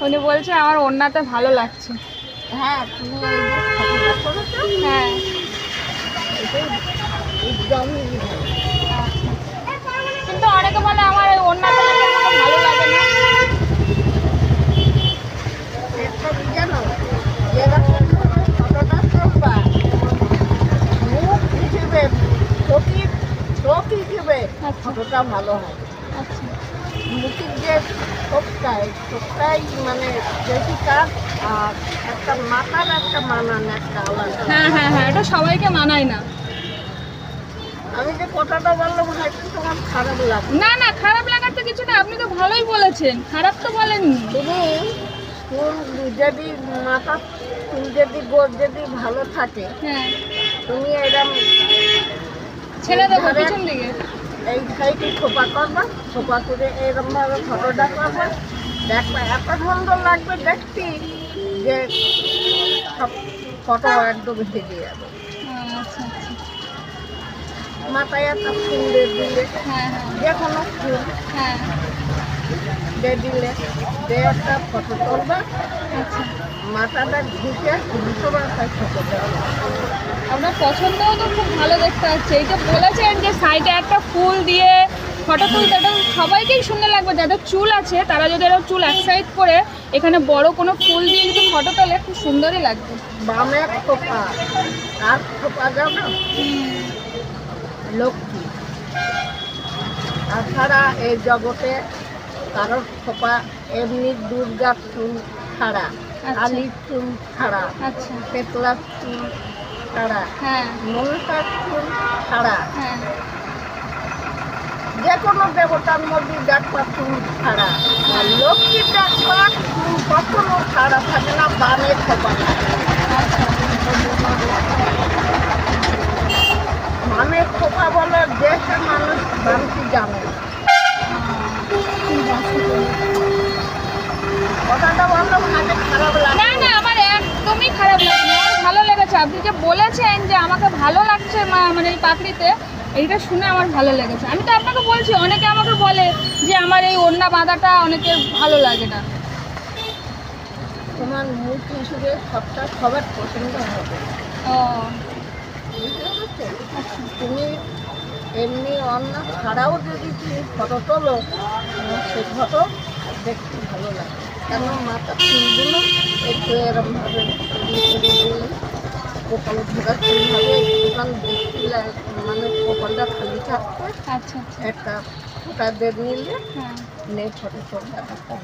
উনি বলছে আমার ওড়নাতে ভালো লাগছে। হ্যাঁ হ্যাঁ। কিন্তু অনেকে বলে আমার ভালো লাগে না। ছবি আচ্ছা। ফটোটা ভালো হয়। আচ্ছা। মুখের যে চোখটা এই মানে কাজ আর একটা মাথার একটা মানান একটা আলাদা। হ্যাঁ হ্যাঁ হ্যাঁ এটা সবাইকে মানায় না। আমি যে কথাটা বললাম হয়তো তোমার খারাপ লাগে। না না খারাপ লাগার তো কিছু না আপনি তো ভালোই বলেছেন খারাপ তো বলেননি। তুমি চুল যদি মাথা চুল যদি গোর যদি ভালো থাকে হ্যাঁ। তুমি এরকম ছেড়ে দেবো পিছন দিকে। এই সাইডে খোপা করবা খোপা করে এরকম ভাবে ফটোটা করবা। দেখবা এত সুন্দর লাগবে দেখতে যে সব ফটো একদম হেঁটে যাবে। মাথায় একটা ফুল দিয়ে দিলে, যে কোনো ফুল। দিয়ে দিলে, দিয়ে একটা ফটো তুলবা। মাথাটা ঢুকে দুটো মাথায় ফটো দেওয়া। আপনার পছন্দও তো খুব ভালো দেখতে হচ্ছে। এই যে বলেছেন যে সাইডে একটা ফুল দিয়ে ফটো তুলতে এটা সবাইকেই সুন্দর লাগবে। যাদের চুল আছে তারা যদি এরকম চুল এক সাইড করে এখানে বড় কোনো ফুল দিয়ে যদি ফটো তোলে খুব সুন্দরই লাগবে। বামে খোপা। আর খোপা যাবে লক্ষ্মী। তাছাড়া এই জগতে কারোর খোপা এমনি দুর্গা চুল ছাড়া আচ্ছা। কালীর চুল ছাড়া আচ্ছা। পেতলার চুল ছাড়া। হ্যাঁ। মনসার চুল ছাড়া। হ্যাঁ। যে কোনো দেবতার মধ্যে ডাকবা চুল ছাড়া। আর লক্ষ্মীর ডাকবা কখনো ছাড়া থাকে না বামে খোপা থাকে বামে খোপা বলে দেশের মানুষ বামটি জানে আছে কথাটা বললাম হাতে খারাপ লাগে না না আমার একদমই খারাপ লাগছে আমার ভালো লেগেছে আপনি যে বলেছেন যে আমাকে ভালো লাগছে মা- মানে এই পাপড়িতে এইটা শুনে আমার ভালো লেগেছে। আমি তো আপনাকে বলছি অনেকে আমাকে বলে যে আমার এই ওড়না বাঁধাটা অনেকে ভালো লাগে না। তোমার মুখ হিসেবে সবটা সবার পছন্দ হবে। ও। তুমি এমনি অন্য ছাড়াও যদি তুমি ফটো তোলো সেই ফটো দেখতে ভালো লাগে। কেন মাথা চুলগুলো একটু এরমভাবে কপাল ধরা হবে একটুখান মানে কপালটা খালি থাকবে আচ্ছা। একটা ফোটা দিয়ে নিলে হ্যাঁ। নেই ছোট ছোট একটা